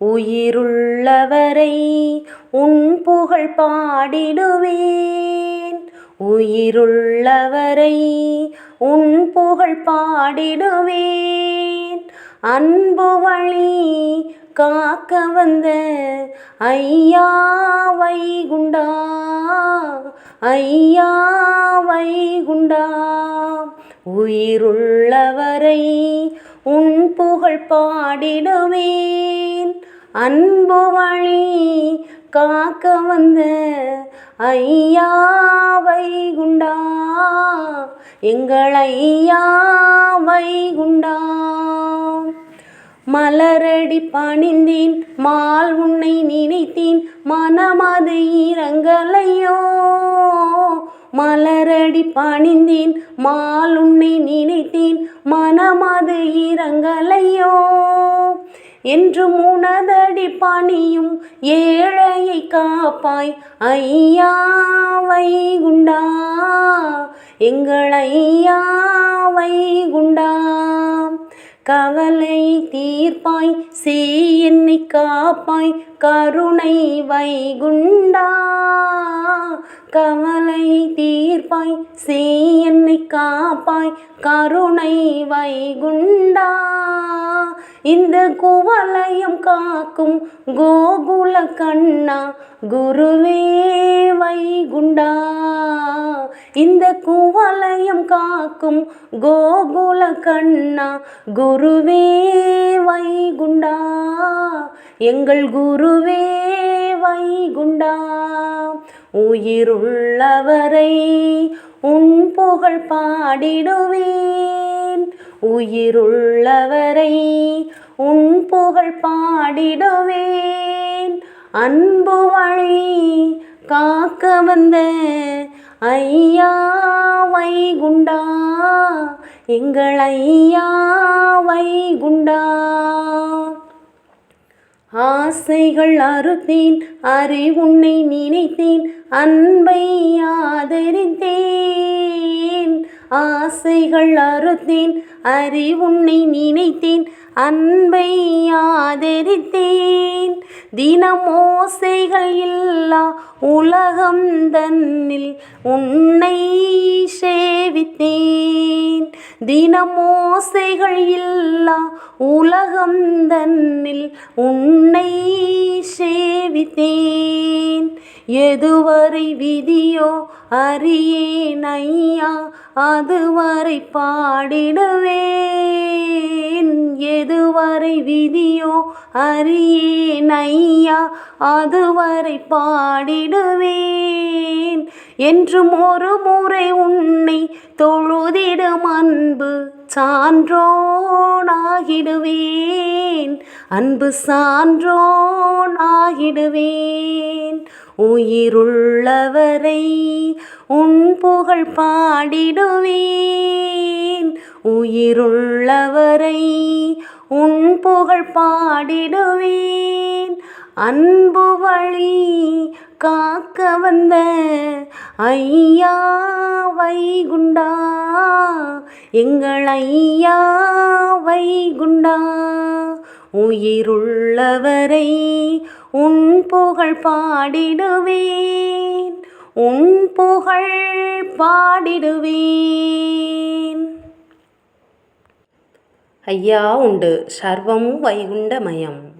உயிருள்ளவரை உன் புகழ் பாடிடுவேன். உயிருள்ளவரை உன் புகழ் பாடிடுவேன். அன்பு வழி காக்க வந்த ஐயா வைகுண்டா ஐயா வைகுண்டா. உயிருள்ளவரை உன் புகழ் பாடிடுவேன். அன்பு வழி காக்க வந்த ஐயாவை குண்டா. எங்கள் ஐயாவை குண்டா. மலரடி பணிந்தேன் மால் உன்னை நினைத்தேன் மனமது இறங்கலையோ மலரடி பணிந்தேன் மால் உன்னை நினைத்தேன் மனமது இறங்கலையோ என்று உனதடி பணியும் ஏழையை காப்பாய். ஐயா வைகுண்டா எங்கள் ஐயா வைகுண்டா. கவலை தீர்ப்பாய் சே என்னை காப்பாய் கருணை வைகுண்டா. கவலை தீர்ப்பாய் சே என்னை காப்பாய் கருணை வைகுண்டா. இந்த குவலயம் காக்கும் கோகுல கண்ணா குருவே வைகுண்டா. இந்த குவலயம் காக்கும் கோகுல கண்ணா குரு குருவே வைகுண்டா. எங்கள் குருவே வைகுண்டா. உயிருள்ளவரை உன் புகழ் பாடிடுவேன். உயிருள்ளவரை உன் புகழ் பாடிடுவேன். அன்பு வழி காக்க வந்த ஐயா வைகுண்டா எங்கள் ஐயா வைகுண்டா. ஆசைகள் அறுத்தேன் அறி உன்னை நினைத்தேன் அன்பை ஆதரித்தேன். ஆசைகள் அறுத்தேன் அறி உன்னை நினைத்தேன் அன்பை ஆதரித்தேன். தினமோசைகள் இல்லா உலகம் தன்னில் உன்னை சேவித்தேன். தினமோசைகள் இல்லா உலகம் தன்னில் உன்னை சேவித்தேன். எதுவரை விதியோ அறியேன் ஐயா அதுவரை பாடிடுவேன். எதுவரை விதியோ அறியேன் ஐயா அதுவரை பாடிடுவேன். என்றும் ஒரு முறை உன்னை தொழுதிடும் அன்பு சான்றோனாகிடுவேன். அன்பு சான்றோன் ஆகிடுவேன் உயிருள்ளவரை உன் புகழ் பாடிடுவேன். உயிருள்ளவரை உன் புகழ் பாடிடுவேன். அன்பு வழி காக்க வந்த ஐயா வைகுண்டா எங்கள் ஐயா வைகுண்டா. உயிருள்ளவரை உன் புகழ் பாடிடுவேன். உன் புகழ் பாடிடுவேன். ஐயா உண்டு சர்வமும் வைகுண்டமயம்.